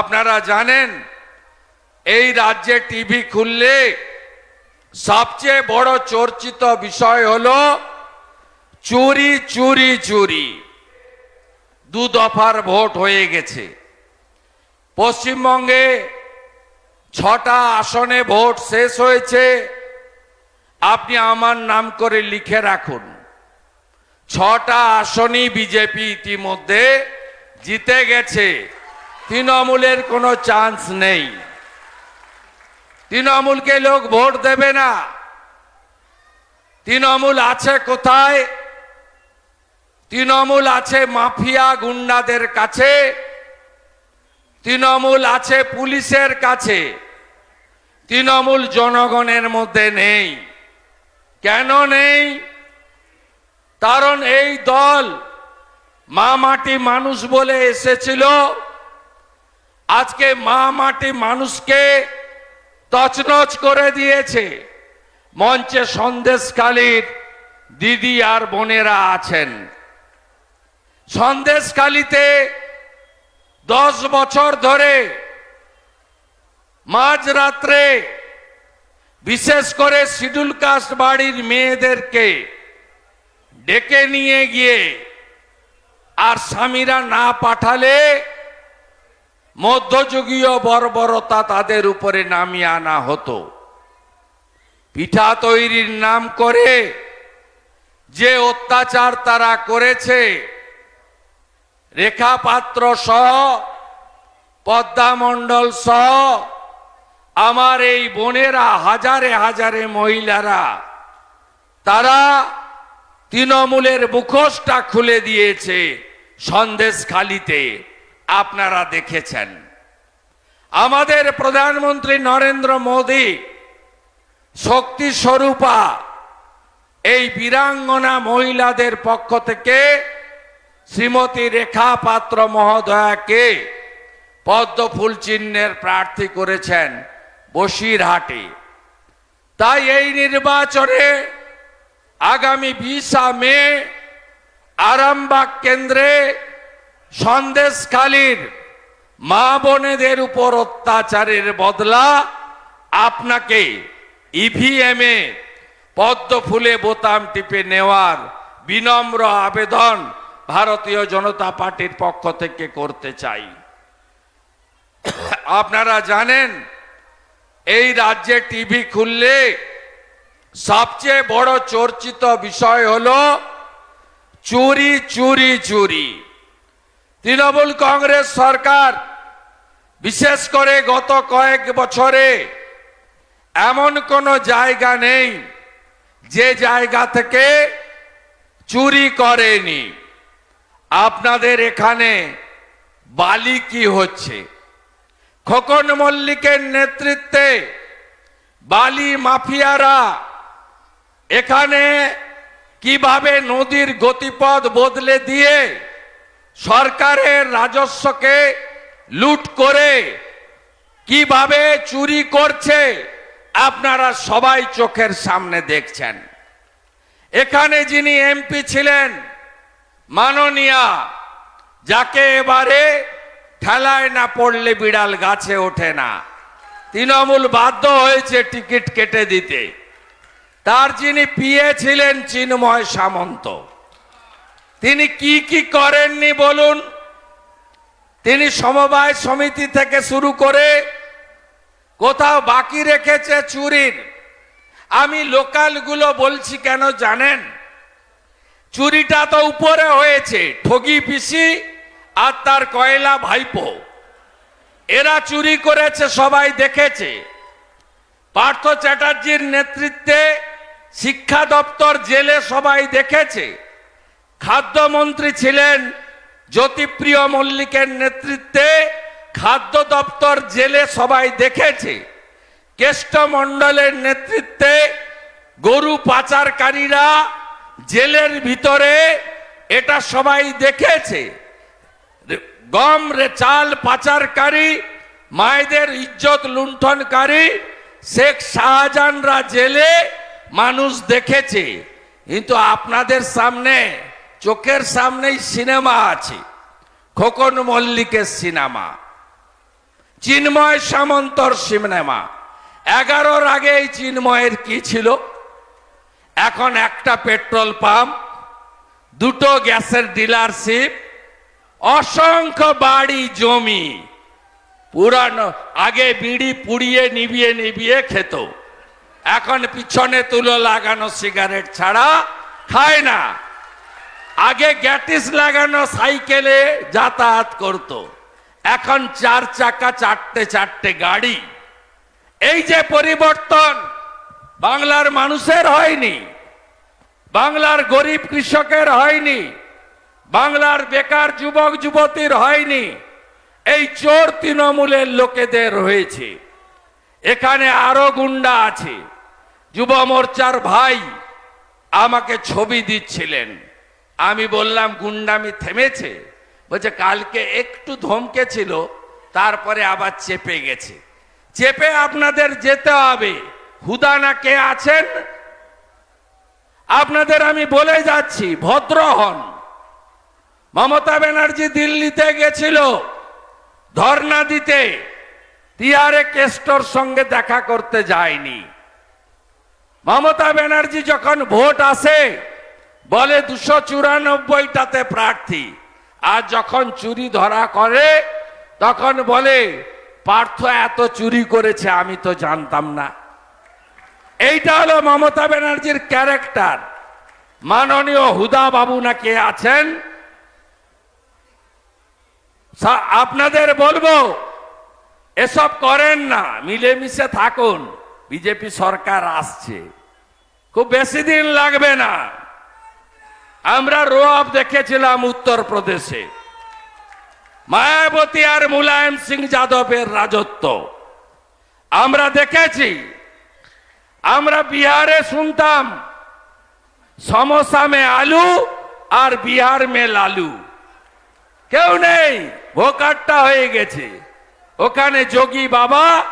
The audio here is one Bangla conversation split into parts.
আপনারা জানেন, এই রাজ্যে টিভি খুললে সবচেয়ে বড় চর্চিত বিষয় হল চুরি চুরি চুরি। দু দফার ভোট হয়ে গেছে। পশ্চিমবঙ্গে ছটা আসনে ভোট শেষ হয়েছে। আপনি আমার নাম করে লিখে রাখুন। ছটা আসনই বিজেপি ইতিমধ্যে জিতে গেছে। তৃণমূলের কোনো চান্স নেই। তৃণমূলকে লোক ভোট দেবে না। তৃণমূল আছে কোথায়? তৃণমূল আছে মাফিয়া গুন্ডাদের কাছে। তৃণমূল আছে পুলিশের কাছে। তৃণমূল জনগণের মধ্যে নেই। কেন নেই? কারণ এই দল মা মাটি মানুষ বলে এসেছিল। আজকে মা মাটি মানুষকে তছনছ করে দিয়েছে। মঞ্চে সন্দেশকালীর দিদি আর বোনেরা আছেন। সন্দেশকালীতে দশ বছর ধরে মাঝরাত্রে বিশেষ করে শিডিউল কাস্ট বাড়ির মেয়েদেরকে ডেকে নিয়ে গিয়ে আর স্বামীরা না পাঠালে মধ্যযুগীয় বর্বরতা তাদের উপরে নামিয়ে আনা হতো। পিঠা তৈরির নাম করে যে অত্যাচার তারা করেছে রেখা পাত্র সহ পদ্মা মণ্ডল সহ, আমার এই বোনেরা, হাজারে হাজারে মহিলারা, তারা তৃণমূলের মুখোশটা খুলে দিয়েছে সন্দেশ খালিতে আপনারা দেখেছেন। আমাদের প্রধানমন্ত্রী নরেন্দ্র মোদী শক্তি স্বরূপা এই বীরাঙ্গনা মহিলাদের পক্ষ থেকে শ্রীমতী রেখা পাত্র মহোদয়াকে পদ্ম ফুল চিহ্নের প্রার্থী করেছেন বসিরহাটে। তাই এই নির্বাচনে আগামী বিশা মে আরামবাগ কেন্দ্রে সন্দেশখালীর মা বোনেদের উপর অত্যাচারের বদলা আপনাকে ইভিএমে পদ্ম ফুলে বোতাম টিপে নেওয়ার বিনম্র আবেদন ভারতীয় জনতা পার্টির পক্ষ থেকে করতে চাই। আপনারা জানেন, এই রাজ্যে টিভি খুললে সবচেয়ে বড় চর্চিত বিষয় হলো চুরি চুরি চুরি। তৃণমূল কংগ্রেস সরকার, বিশেষ করে গত কয়েক বছরে, এমন কোনো জায়গা নেই যে জায়গা থেকে চুরি করেনি। আপনাদের এখানে বালি কি হচ্ছে? খোকন মল্লিকের নেতৃত্বে বালি মাফিয়ারা এখানে কীভাবে নদীর গতিপথ বদলে দিয়ে সরকারের রাজস্বকে লুট করে কীভাবে চুরি করছে, আপনারা সবাই চোখের সামনে দেখছেন। এখানে যিনি এমপি ছিলেন, মাননীয়া, যাকে এবারে ঠেলায় না পড়লে বিড়াল গাছে ওঠে না। তৃণমূল বাধ্য হয়েছে টিকিট কেটে দিতে। তার যিনি পিয়ে ছিলেন, চিন্ময় সামন্ত। তিনি কি কি করেননি বলুন? তিনি সমবায় সমিতি থেকে শুরু করে কোথাও বাকি রেখেছে চুরির। আমি লোকালগুলো বলছি কেন জানেন? চুরিটা তো উপরে হয়েছে, ঠগি পিসি আর তার কয়লা ভাইপো। এরা চুরি করেছে, সবাই দেখেছে। পার্থ চ্যাটার্জির নেতৃত্বে শিক্ষা দপ্তর জেলে সবাই দেখেছে। খাদ্যমন্ত্রী ছিলেন জ্যোতিপ্রিয় মল্লিকের নেতৃত্বে খাদ্য দপ্তর জেলে সবাই দেখেছে। কেষ্টমণ্ডলের নেতৃত্বে গরু পাচারকারীরা জেলের ভিতরে এটা সবাই দেখেছে। গম রে চাল পাচারকারী, মায়েদের ইজ্জত লুণ্ঠনকারী শেখ শাহজাহানরা জেলে মানুষ দেখেছে। কিন্তু আপনাদের সামনে চোখের সামনেই সিনেমা আছে। খোকন মল্লিকের সিনেমা। চিন্ময় সামন্তর সিনেমা। এগারোর আগে এই চিন্ময়ের কি ছিল? এখন একটা পেট্রোল পাম্প, দুটো গ্যাসের ডিলারশিপ, অসংখ্য বাড়ি, জমি। পুরানো, আগে বিড়ি পুড়িয়ে নিবিয়ে নিবিয়ে খেত। এখন পিছনে তুলো লাগানো সিগারেট ছাড়া খায় না। আগে গ্যাটিস লাগানো সাইকেলে যাতায়াত করত। এখন চার চাকা, চারটে চারটে গাড়ি। এই যে পরিবর্তন, বাংলার মানুষের হয়নি, বাংলার গরিব কৃষকের হয়নি, বাংলার বেকার যুবক, যুবতীর হয়নি, এই চোর তৃণমূলের লোকেদের হয়েছে। এখানে আরও গুন্ডা আছে। যুব মোর্চার ভাই আমাকে ছবি দিচ্ছিলেন। আমি বললাম, গুন্ডামি থেমেছে। বলছে, কালকে একটু ধমকেছিল তারপরে আবার চেপে গেছে। চেপে আপনাদের যেতে হবে। হুদানা কে আছেন? আপনাদের আমি বলে যাচ্ছি, ভদ্র হন। মমতা ব্যানার্জি দিল্লিতে গেছিল ধর্ণা দিতে। টিআরএ কেস্টর সঙ্গে দেখা করতে যায়নি। মমতা ব্যানার্জি যখন ভোট আসে বলে দুশো চুরানব্বইটাতে প্রার্থী। আর যখন চুরি ধরা করে, তখন বলে, পার্থ এত চুরি করেছে, আমি তো জানতাম না। এইটা হলো মমতা ব্যানার্জির ক্যারেক্টার। মাননীয় হুদা বাবু না কে আছেন? আপনাদের বলব, এসব করেন না, মিলেমিশে থাকুন। বিজেপি সরকার আসছে। খুব বেশি দিন লাগবে না। আমরা রোয়াব দেখেছিলাম উত্তরপ্রদেশে। মায়াবতী আর মুলায়ম সিং যাদবের রাজত্ব। আমরা দেখেছি, আমরা বিহারে শুনতাম, সমোসা মে আলু আর বিহার মে লালু। কেউ নেই ভোকারটা হয়ে গেছে। ওখানে যোগী বাবা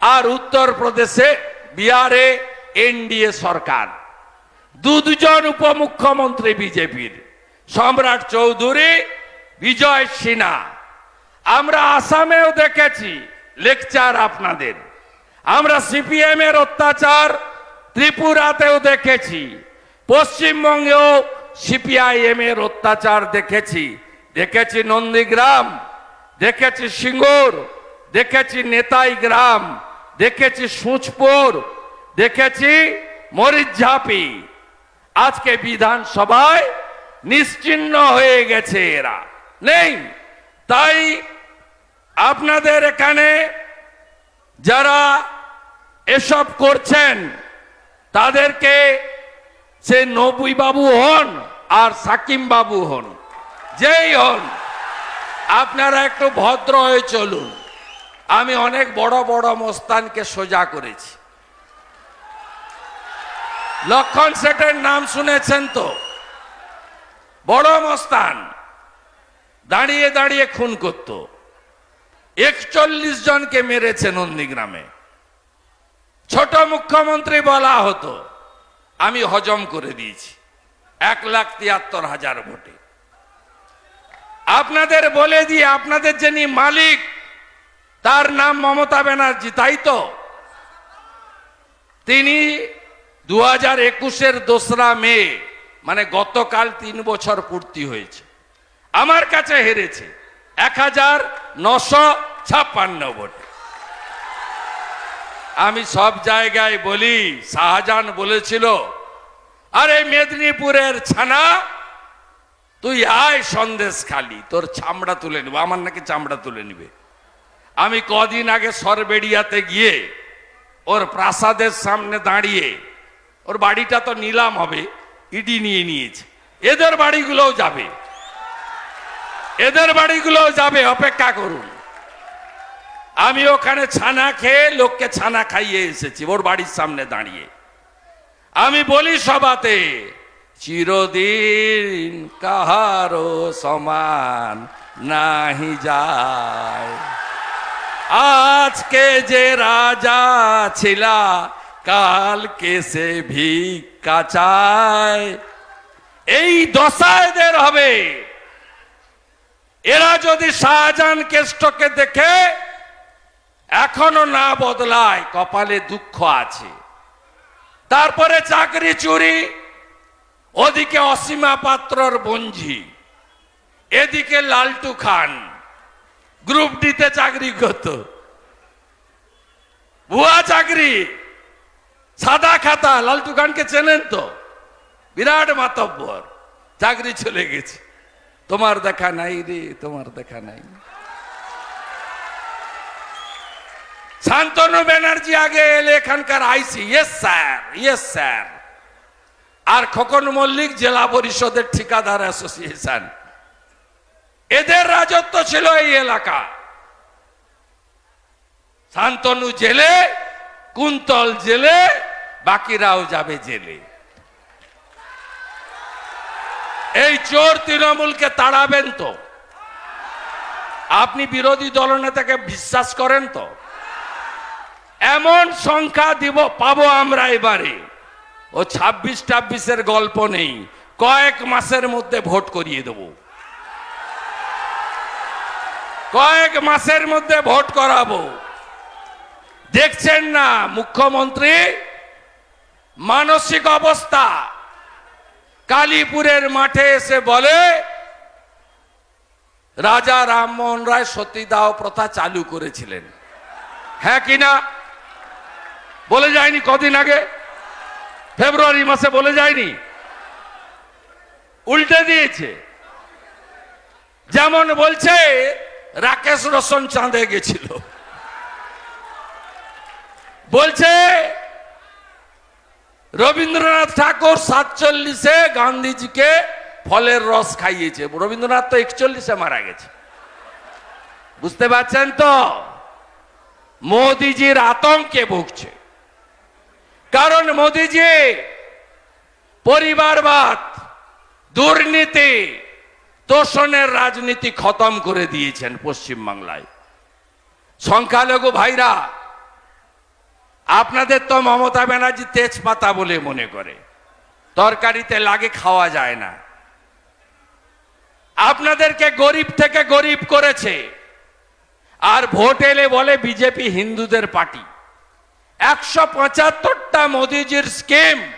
আর উত্তরপ্রদেশে বিহারে এনডিএ সরকার। দু দুজন উপমুখ্যমন্ত্রী বিজেপির। সম্রাট চৌধুরী, বিজয় সিনহা। আমরা আসামেও দেখেছি লেকচার আপনাদের। আমরা সিপিএম এর অত্যাচার ত্রিপুরাতেও দেখেছি। পশ্চিমবঙ্গেও সিপিআইএম এর অত্যাচার দেখেছি। দেখেছি নন্দীগ্রাম, দেখেছি সিঙ্গুর, দেখেছি নেতাই গ্রাম, দেখেছি সুচপুর, দেখেছি মরিচঝাপি। আজকে বিধানসভায় নিশ্চিহ্ন হয়ে গেছে এরা। নেই। তাই আপনাদের এখানে যারা এসব করছেন, তাদেরকে সে নবী বাবু হন আর সাকিম বাবু হন, যেই হন, আপনারা একটু ভদ্র হয়ে চলুন। আমি অনেক বড় বড় মস্তানকে সোজা করেছি। লক্ষণ সেটের নাম শুনেছেন তো? বড় মস্তান। দাঁড়িয়ে দাঁড়িয়ে খুন করত। একচল্লিশ জনকে মেরেছে নন্দীগ্রামে। ছোট মুখ্যমন্ত্রী বলা হতো, আমি হজম করে দিয়েছি। এক লাখ তিয়াত্তর হাজার ভোটে। আপনাদের বলে দিয়ে আপনাদের যিনি মালিক, তার নাম মমতা ব্যানার্জি, তাই তো? তিনি দু হাজার একুশের দোসরা মে মানে গতকাল তিন বছর পূর্তি হয়েছে। আমার কাছে হেরেছে এক হাজার নশো ছাপ্পান্ন ভোটে। আমি সব জায়গায় বলি, শাহজাহান বলেছিল, আরে মেদিনীপুরের ছানা, তুই আয় সন্দেশ খালি, তোর চামড়া তুলে নিব, আমার নাকি চামড়া তুলে নিবে। আমি কদিন আগে সরবেড়িয়াতে গিয়ে ওর প্রাসাদের সামনে দাঁড়িয়ে ওর বাড়িটা তো নিলাম হবে, ইডি নিয়ে নিয়েছে। এদের বাড়িগুলোও যাবে। এদের বাড়িগুলোও যাবে, অপেক্ষা করুন। আমি ওখানে ছানা খেয়ে লোককে ছানা খাইয়ে এসেছি, ওর বাড়ির সামনে দাঁড়িয়ে। আমি বলি সবাতে চিরদিন কাহারো সমান নাহি যায়। আজকে যে রাজা ছিলা কালকে সে ভিক্ষা চায় এই দশায়দের হবে। এরা যদি শাহজাহান কেষ্টকে দেখে, এখনও না বদলায়, কপালে দুঃখ আছে। তারপরে চাকরি চুরি, ওদিকে অসীমা পাত্রর বঞ্জি, এদিকে লালটু খান, গ্রুপ ডিতে চাকরি করত ভুয়া চাকরি। সাদা খাতা, লালটু খানকে চেনেন তো? বিরাট মাতব্বর। চাকরি চলে গেছে। তোমার দেখা নাই রে, তোমার দেখা নাই। শান্তনু ব্যানার্জি আগে এলে এখানকার IC. Yes sir yes sir আর খোকন মল্লিক জেলা পরিষদের ঠিকাদার অ্যাসোসিয়েশন। এদের রাজত্ব ছিল এই এলাকা। শান্তনু জেলে, কুন্তল জেলে বাকিরাও যাবে জেলে। এই চোর তৃণমূলকে তাড়াবেন তো। আপনি বিরোধী দলনেতাকে বিশ্বাস করেন তো। এমন সংখ্যা দিব, পাবো আমরা এবারে। ও ছাব্বিশ টাব্বিশের গল্প নেই, কয়েক মাসের মধ্যে ভোট করিয়ে দেব। কয়েক মাসের মধ্যে ভোট করাবো। দেখছেন না, মুখ্যমন্ত্রী? মানসিক অবস্থা। কালীপুরের মাঠে এসে বলে, রাজা রামমোহন রায় সতীদাহ প্রথা চালু করেছিলেন। হ্যাঁ কিনা বলে যায়নি কদিন আগে? ফেব্রুয়ারি মাসে বলে যায়নি? উল্টে দিয়েছে। যেমন বলছে, রাকেশ রোশন চাঁদে গেছিল। বলছে রবীন্দ্রনাথ ঠাকুর সাতচল্লিশে গান্ধীজিকে ফলের রস খাইয়েছে। রবীন্দ্রনাথ তো একচল্লিশে মারা গেছে। বুঝতে পারছেন তো? মোদিজির আতঙ্কে ভুগছে। কারণ মোদিজি পরিবারবাদ, দুর্নীতি, তোষণের রাজনীতি খতম করে দিয়েছেন পশ্চিমবাংলায়। সংখ্যালঘু ভাইরা আপনাদের তো মমতা ব্যানার্জি তেজপাতা বলে মনে করে। তরকারিতে লাগে খাওয়া যায় না। আপনাদেরকে গরিব থেকে গরিব করেছে। আর ভোট এলে বলে বিজেপি হিন্দুদের পার্টি। একশো পঁচাত্তরটা মোদিজির স্কিম,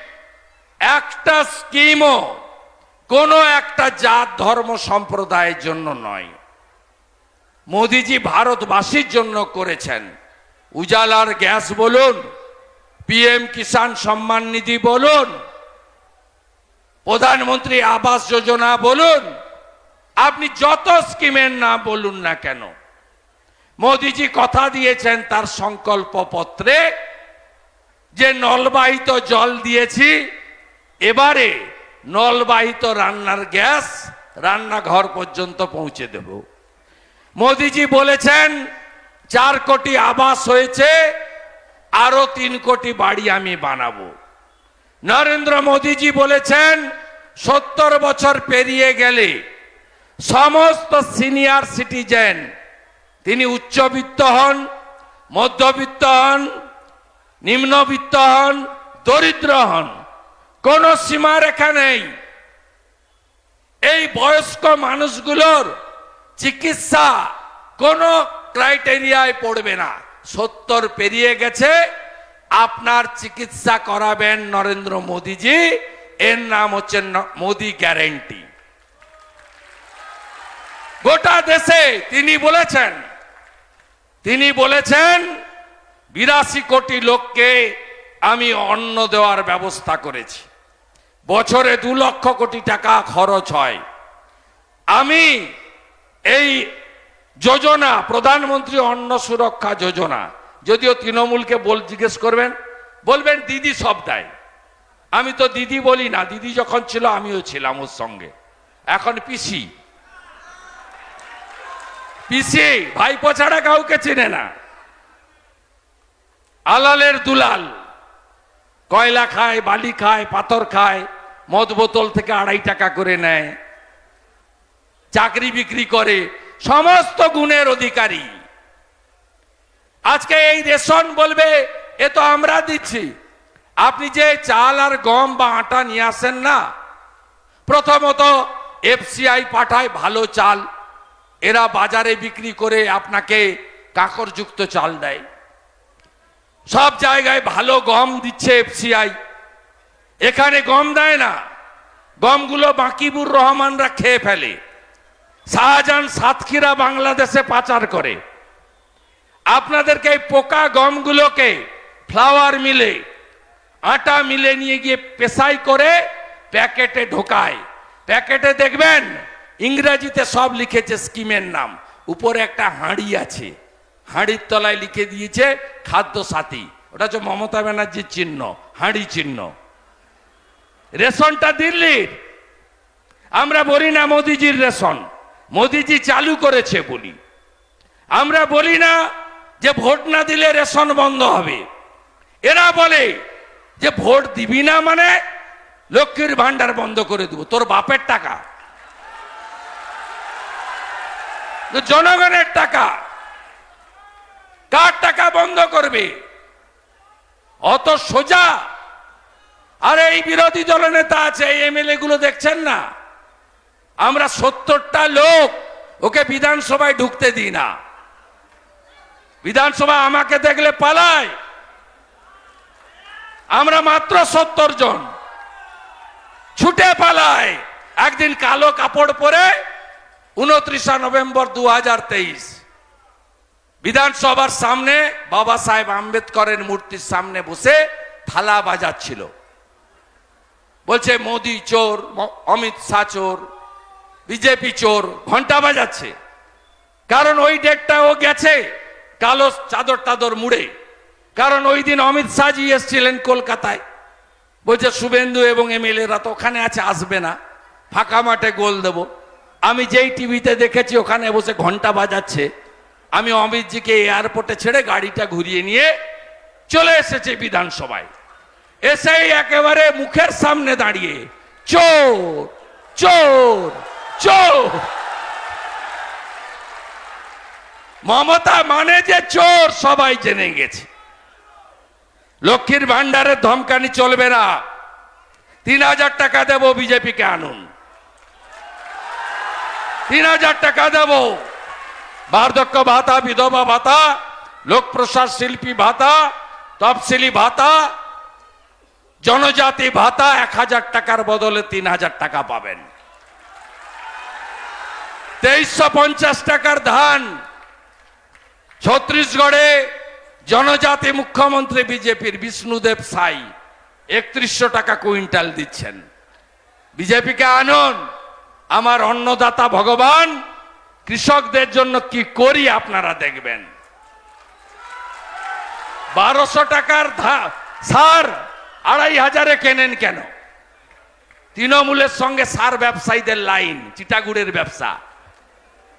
একটা স্কিমও কোনো একটা জাত ধর্ম সম্প্রদায়ের জন্য নয়। মোদিজি ভারতবাসীর জন্য করেছেন। উজালার গ্যাস বলুন, পিএম কিষাণ সম্মান নিধি বলুন, প্রধানমন্ত্রী আবাস যোজনা বলুন, আপনি যত স্কিমের নাম বলুন না কেন, মোদিজি কথা দিয়েছেন তার সংকল্প পত্রে যে নলবাহিত জল দিয়েছি, এবারে নলবাহিত রান্নার গ্যাস রান্নাঘর পর্যন্ত পৌঁছে দেব। মোদিজি বলেছেন চার কোটি আবাস হয়েছে, আরও তিন কোটি বাড়ি আমি বানাবো। নরেন্দ্র মোদীজি বলেছেন, সত্তর বছর পেরিয়ে গেলে সমস্ত সিনিয়র সিটিজেন, তিনি উচ্চবিত্ত হন, মধ্যবিত্ত হন, নিম্নবিত্ত হন, দরিদ্র হন, কোন সীমারেখা নেই। এই বয়স্ক মানুষগুলোর চিকিৎসা কোনো ক্রাইটেরিয়ায় পড়বে না। সত্তর পেরিয়ে গেছে, আপনার চিকিৎসা করাবেন নরেন্দ্র মোদীজি, এর নাম হচ্ছে মোদী গ্যারেন্টি। গোটা দেশে তিনি বলেছেন তিনি বলেছেন, বিরাশি কোটি লোককে আমি অন্ন দেওয়ার ব্যবস্থা করেছি। বছরে দু লক্ষ কোটি টাকা খরচ হয়। আমি এই যোজনা, প্রধানমন্ত্রী অন্ন সুরক্ষা যোজনা। যদিও তৃণমূলকে বল জিজ্ঞেস করবেন, বলবেন দিদি সব দেয় আমি তো দিদি বলি না, দিদি যখন ছিল আমিও ছিলাম ওর সঙ্গে। এখন পিসি। পিসি, ভাইপো ছাড়া কাউকে চেনে না। আলালের দুলাল, কয়লা খায়, বালি খায়, পাথর খায়, মদ বোতল থেকে আড়াই টাকা করে নেয়, চাকরি বিক্রি করে সমস্ত গুণের অধিকারী। আজকে এই রেশন বলবে, এ তো আমরা দিচ্ছি। আপনি যে চাল আর গম বা আটা নিয়ে আসেন না, প্রথমত এফসিআই পাঠায় ভালো চাল। এরা বাজারে বিক্রি করে আপনাকে কাকরযুক্ত চাল দেয়। সব জায়গায় ভালো গম দিচ্ছে এফসিআই। এখানে গম দেয় না। গমগুলো বাকিবুর রহমানরা খেয়ে ফেলে। শাহজাহান সাতক্ষীরা বাংলাদেশে পাচার করে। আপনাদেরকে এই পোকা গমগুলোকে ফ্লাওয়ার মিলে, আটা মিলে নিয়ে গিয়ে পেশাই করে প্যাকেটে ঢোকায়। প্যাকেটে দেখবেন, ইংরেজিতে সব লিখেছে স্কিমের নাম। উপরে একটা হাঁড়ি আছে। হাঁড়ির তলায় লিখে দিয়েছে খাদ্য সাথী ওটা হচ্ছে মমতা ব্যানার্জির চিহ্ন, হাঁড়ি চিহ্ন। রেশনটা দিল্লির। আমরা বলি না মোদিজির রেশন। মোদিজি চালু করেছে বলি। আমরা বলি না যে ভোট না দিলে রেশন বন্ধ হবে। এরা বলে যে ভোট দিবি না মানে লক্ষ্মীর ভান্ডার বন্ধ করে দেবো, তোর বাপের টাকা। জনগণের টাকা। কার টাকা বন্ধ করবে? অত সোজা। আর এই বিরোধী দলনেতা আছে, এই এমএলএ গুলো দেখছেন না? আমরা সত্তরটা লোক, ওকে বিধানসভায় ঢুকতে দিই না। বিধানসভা আমাকে দেখলে পালায়। আমরা মাত্র সত্তর জন। ছুটে পালায়। একদিন কালো কাপড় পরে উনত্রিশা নভেম্বর দু হাজার তেইশ। বিধানসভার সামনে বাবা সাহেব আম্বেদকরের মূর্তির সামনে বসে থালা বাজাচ্ছিল। বলছে, মোদি চোর, অমিত শাহ চোর বিজেপি চোর ঘণ্টা বাজাচ্ছে। কারণ ওই ডেটটা ও গেছে, কালো চাদর টাদর মুড়ে। কারণ ওই দিন অমিত শাহজি এসছিলেন কলকাতায়। বলছে, শুভেন্দু এবং এমএলএরা তো ওখানে আছে, আসবে না। ফাঁকা মাঠে গোল দেব। আমি যেই টিভিতে দেখেছি, ওখানে বসে ঘণ্টা বাজাচ্ছে। আমি অমিতজিকে এয়ারপোর্টে ছেড়ে গাড়িটা ঘুরিয়ে নিয়ে চলে এসেছে বিধানসভায়। এসেই একেবারে মুখের সামনে দাঁড়িয়ে, চোর চোর চোর। মমতা মানে যে চোর, সবাই জেনে গেছে। লক্ষ্মীর ভান্ডারের ধমকানি চলবে না। তিন হাজার টাকা দেব বিজেপিকে আনুন। তিন হাজার টাকা দেব। বার্ধক্য ভাতা, বিধবা ভাতা লোক প্রসার শিল্পী ভাতা, তফসিলি ভাতা, জনজাতি ভাতা এক হাজার টাকার বদলে তিন হাজার টাকা পাবেন। তেইশশো পঞ্চাশ টাকার ধান। ছত্রিশগড়ে জনজাতি মুখ্যমন্ত্রী বিজেপির বিষ্ণুদেব সাই একত্রিশশো টাকা কুইন্টাল দিচ্ছেন। বিজেপিকে আনুন, আমার অন্নদাতা ভগবান, কৃষকদের জন্য কি করি আপনারা দেখবেন। বারোশো টাকার সার আড়াই হাজারে কেনেন কেন? তৃণমূলের সঙ্গে সার ব্যবসায়ীদের লাইন, চিটাগুড়ের ব্যবসা।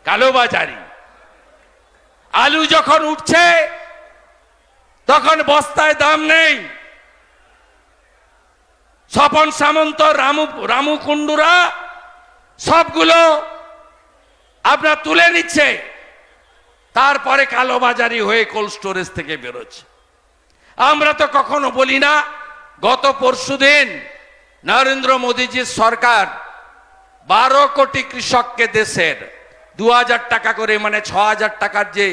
কালোবাজারি। আলু যখন উঠছে, তখন বস্তায় দাম নেই। স্বপন সামন্ত, রামু রামু কুণ্ডুরা, সবগুলো আপনার তুলে নিচ্ছে। তারপরে কালোবাজারি হয়ে কোল্ড স্টোরেজ থেকে বেরোচ্ছে। আমরা তো কখনো বলি না, গত পরশুদিন নরেন্দ্র মোদীজির সরকার বারো কোটি কৃষককে দেশের দু হাজার টাকা করে মানে ছ টাকার যে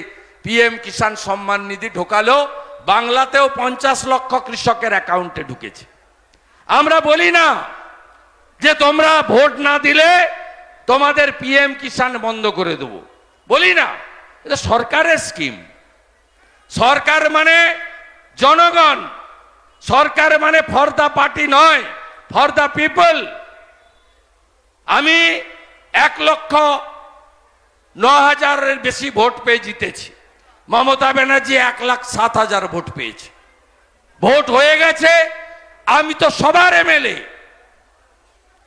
পিএম কিষাণ সম্মান নিধি ঢোকালো, বাংলাতেও পঞ্চাশ লক্ষ কৃষকের অ্যাকাউন্টে ঢুকেছে। আমরা বলি না যে তোমরা ভোট না দিলে তোমাদের পিএম কিষাণ বন্ধ করে দেবো। বলি না, এটা সরকারের স্কিম। সরকার মানে জনগণ, সরকার মানে ফর দ্য পার্টি নয়, ফর দ্য পিপল। আমি এক লক্ষ ন হাজারের বেশি ভোট পেয়ে জিতেছি। মমতা ব্যানার্জি এক লাখ সাত হাজার ভোট পেয়েছে। ভোট হয়ে গেছে, আমি তো সবার এমএলএ।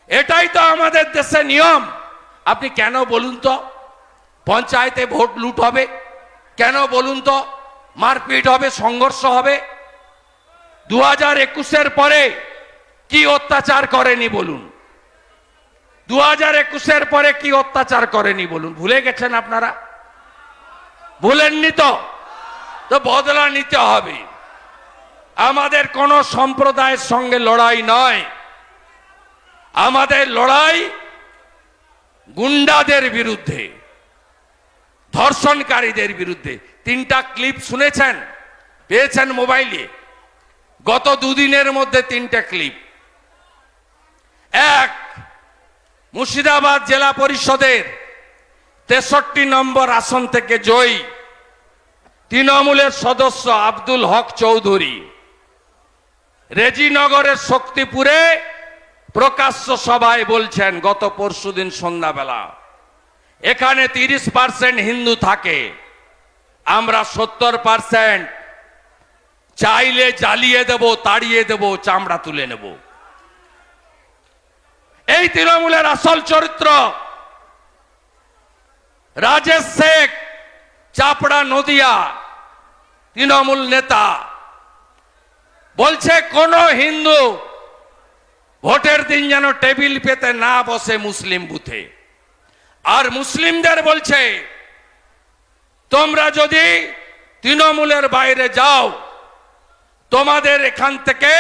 এটাই তো আমাদের দেশে নিয়ম। আপনি কেন বলুন তো? পঞ্চায়েতে ভোট লুট হবে। কেন বলুন তো? মারপিট হবে, সংঘর্ষ হবে। দু হাজার একুশের পরে কি অত্যাচার করেনি বলুন? দু হাজার একুশের পরে কি অত্যাচার করেনি বলুন? ভুলে গেছেন আপনারা? ভুলেননি তো? তো বদলা নিতে হবে। আমাদের কোন সম্প্রদায়ের সঙ্গে লড়াই নয়। আমাদের লড়াই গুন্ডাদের বিরুদ্ধে, ধর্ষণকারীদের বিরুদ্ধে। তিনটা ক্লিপ শুনেছেন? পেয়েছেন মোবাইলে? গত দুদিনের মধ্যে তিনটা ক্লিপ। এক মুর্শিদাবাদ জেলা পরিষদের তেষট্টি নম্বর আসন থেকে জয়ী তৃণমূলের সদস্য আব্দুল হক চৌধুরী। রেজিনগরের শক্তিপুরে প্রকাশ্য সভায় বলছেন, গত পরশুদিন সন্ধ্যাবেলা, এখানে তিরিশ পার্সেন্ট হিন্দু থাকে। আমরা সত্তর পার্সেন্ট চাইলে জ্বালিয়ে দেব, তাড়িয়ে দেব, চামড়া তুলে নেব। এই তৃণমূলের আসল চরিত্র রাজেশ শেখ, চাপড়া নদিয়া, তৃণমূল নেতা। বলছে, কোন হিন্দু ভোটের দিন যেন টেবিল পেতে না বসে মুসলিম বুথে। আর মুসলিমদের বলছে, তোমরা যদি তৃণমূলের বাইরে যাও, তোমাদের এখান থেকে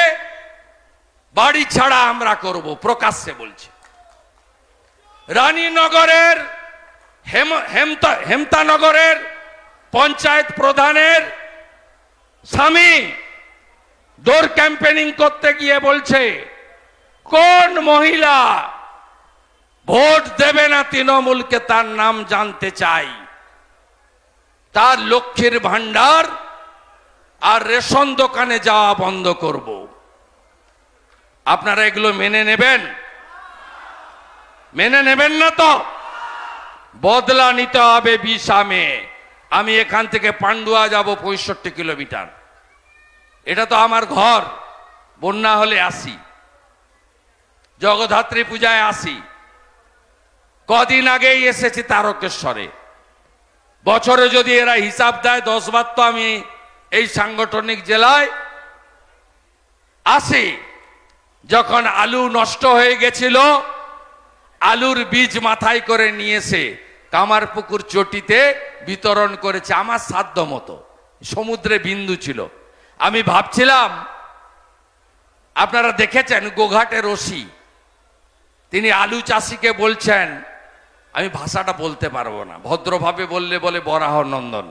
বাড়ি ছাড়া আমরা করব, প্রকাশ্যে বলছে। রানীনগরের হেম, হেমতা, হেমতানগরের পঞ্চায়েত প্রধানের স্বামী ডোর ক্যাম্পেনিং করতে গিয়ে বলছে, কোন মহিলা ভোট দেবে না তৃণমূলকে তার নাম জানতে চাই? তার লক্ষ্মীর ভান্ডার আর রেশন দোকানে যাওয়া বন্ধ করব। আপনারা এগুলো মেনে নেবেন? মেনে নেবেন না তো? বদলা নিতে হবে বিশামে আমি এখান থেকে পান্ডুয়া যাব পঁয়ষট্টি কিলোমিটার। এটা তো আমার ঘর, বন্যা হলে আসি। জগদ্ধাত্রী পূজায় আসি। কদিন আগেই এসেছি তারকেশ্বরে। বছরে যদি এরা হিসাব দেয়, দশ বার তো আমি এই সাংগঠনিক জেলায় আসি। যখন আলু নষ্ট হয়ে গেছিল, আলুর বীজ মাথায় করে নিয়ে এসে কামারপুকুর চটিতে বিতরণ করেছে, আমার সাধ্য মতো, সমুদ্রে বিন্দু ছিল। আমি ভাবছিলাম, আপনারা দেখেছেন গোঘাটের রশি, তিনি আলু চাষিকে বলছেন, আমি ভাষাটা বলতে পারব না, ভদ্রভাবে বললে বলে বরাহ নন্দন।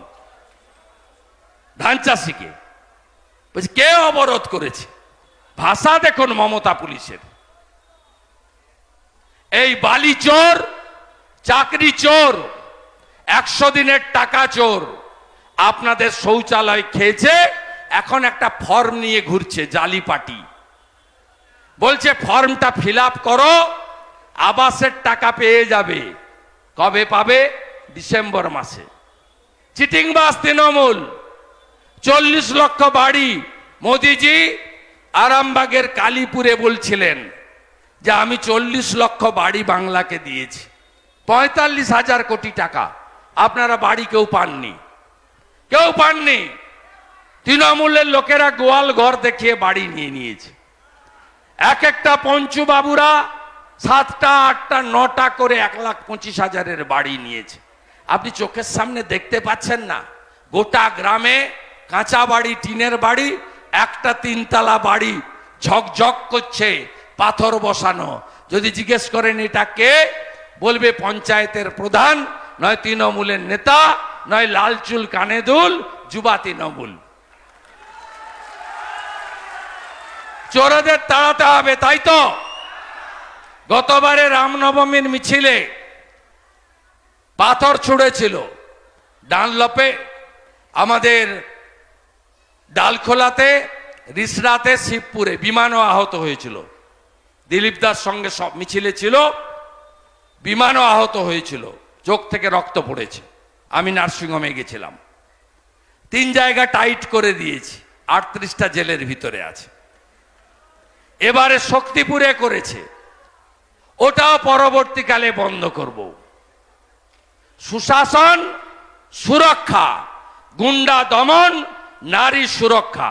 ধান চাষিকে, বলছি, কে অবরোধ করেছে? ভাষা দেখুন মমতা পুলিশের। এই বালি চোর, চাকরি চোর, একশো দিনের টাকা চোর, আপনাদের শৌচালয় খেয়েছে, এখন একটা ফর্ম নিয়ে ঘুরছে জালি পাটি। বলছে, ফর্মটা ফিল করো, আবাসের টাকা পেয়ে যাবে। কবে পাবে? ডিসেম্বর মাসে। চিটিংবাস তৃণমূল, চল্লিশ লক্ষ বাড়ি। মোদিজি আরামবাগের কালীপুরে বলছিলেন যে আমি চল্লিশ লক্ষ বাড়ি বাংলাকে দিয়েছি। পঁয়তাল্লিশ হাজার কোটি টাকা। আপনারা বাড়ি কেউ পাননি। কেউ পাননি। তৃণমূলের লোকেরা গোয়াল ঘর দেখিয়ে বাড়ি নিয়ে নিয়েছে। এক একটা পঞ্চু বাবুরা সাতটা, আটটা, নটা করে এক লাখ পঁচিশ হাজারের বাড়ি নিয়েছে। আপনি চোখের সামনে দেখতে পাচ্ছেন না? গোটা গ্রামে কাঁচা বাড়ি, টিনের বাড়ি একটা তিনতলা বাড়ি ঝকঝক করছে, পাথর বসানো। যদি জিজ্ঞেস করেন, এটা কে? বলবে, পঞ্চায়েতের প্রধান, নয় তৃণমূলের নেতা, নয় লাল চুল, কানে দুল, যুবা তৃণমূল। চোরদের তাড়াতে হবে, তাই তো? গতবারে রামনবমীর মিছিলে পাথর ছুঁড়েছিল। ডানলপে আমাদের ডালখোলাতে, রিসরাতে, শিবপুরে বিমানও আহত হয়েছিল। দিলীপ দাস সঙ্গে সব মিছিলে ছিল, বিমানও আহত হয়েছিল। চোখ থেকে রক্ত পড়েছে। আমি নার্সিংহোমে গেছিলাম। তিন জায়গা টাইট করে দিয়েছি। আটত্রিশটা জেলের ভিতরে আছে। এবারে শক্তিপুরে করেছে। ওটাও পরবর্তীকালে বন্ধ করব। সুশাসন, সুরক্ষা, গুন্ডা দমন নারী সুরক্ষা,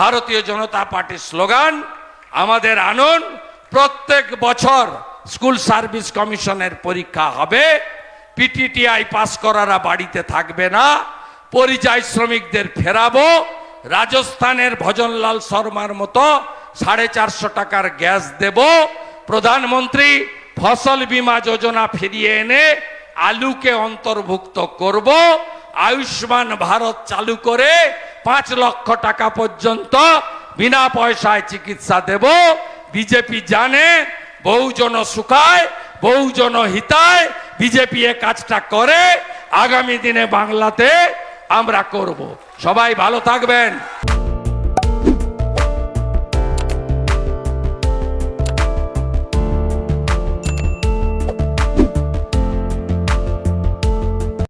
ভারতীয় জনতা পার্টির স্লোগান, আমাদের আনন্দ প্রত্যেক বছর স্কুল সার্ভিস কমিশনের পরীক্ষা হবে পিটিটিআই পাস করারা বাড়িতে থাকবে না, পরিযায়ী শ্রমিকদের ফেরাবো, রাজস্থানের ভজনলাল শর্মার মতো সাড়ে চারশো টাকার গ্যাস দেব, প্রধানমন্ত্রী ফসল বীমা যোজনা ফিরিয়ে এনে আলুকে অন্তর্ভুক্ত করব, আয়ুষ্মান ভারত চালু করে পাঁচ লক্ষ টাকা পর্যন্ত বিনা পয়সায় চিকিৎসা দেব। বিজেপি জানে, বহুজন সুখায় বহুজন হিতায়, বিজেপি এ কাজটা করে, আগামী দিনে বাংলাতে আমরা করব। সবাই ভালো থাকবেন।